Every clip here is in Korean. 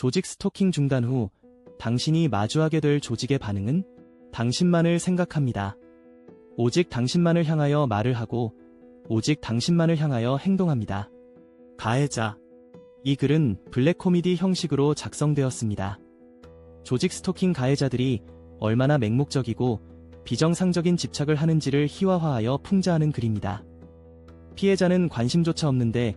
조직 스토킹 중단 후 당신이 마주하게 될 조직의 반응은 당신만을 생각합니다. 오직 당신만을 향하여 말을 하고 오직 당신만을 향하여 행동합니다. 가해자. 이 글은 블랙 코미디 형식으로 작성되었습니다. 조직 스토킹 가해자들이 얼마나 맹목적이고 비정상적인 집착을 하는지를 희화화하여 풍자하는 글입니다. 피해자는 관심조차 없는데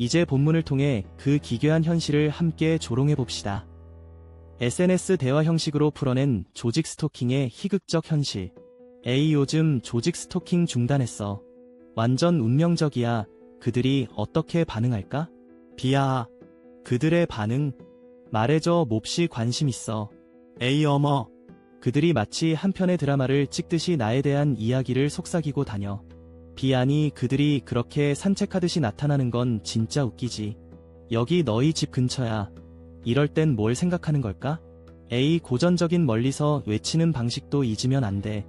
이제 본문을 통해 그 기괴한 현실을 함께 조롱해 봅시다. SNS 대화 형식으로 풀어낸 조직 스토킹의 희극적 현실. A 요즘 조직 스토킹 중단했어. 완전 운명적이야. 그들이 어떻게 반응할까? B야. 그들의 반응. 말해줘 몹시 관심 있어. A 어머. 그들이 마치 한 편의 드라마를 찍듯이 나에 대한 이야기를 속삭이고 다녀. B 아니 그들이 그렇게 산책하듯이 나타나는 건 진짜 웃기지. 여기 너희 집 근처야. 이럴 땐 뭘 생각하는 걸까? A 고전적인 멀리서 외치는 방식도 잊으면 안 돼.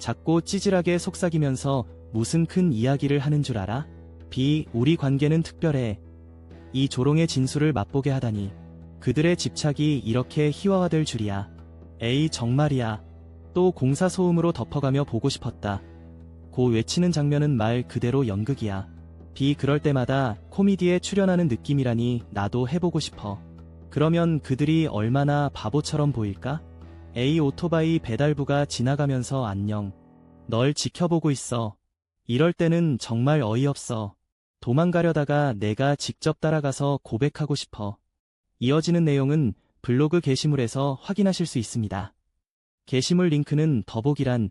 작고 찌질하게 속삭이면서 무슨 큰 이야기를 하는 줄 알아? B 우리 관계는 특별해. 이 조롱의 진수를 맛보게 하다니. 그들의 집착이 이렇게 희화화될 줄이야. 에이 정말이야. 또 공사 소음으로 덮어가며 보고 싶었다. 고 외치는 장면은 말 그대로 연극이야. 비 그럴 때마다 코미디에 출연하는 느낌이라니 나도 해보고 싶어. 그러면 그들이 얼마나 바보처럼 보일까? A 오토바이 배달부가 지나가면서 안녕. 널 지켜보고 있어. 이럴 때는 정말 어이없어. 도망가려다가 내가 직접 따라가서 고백하고 싶어. 이어지는 내용은 블로그 게시물에서 확인하실 수 있습니다. 게시물 링크는 더보기란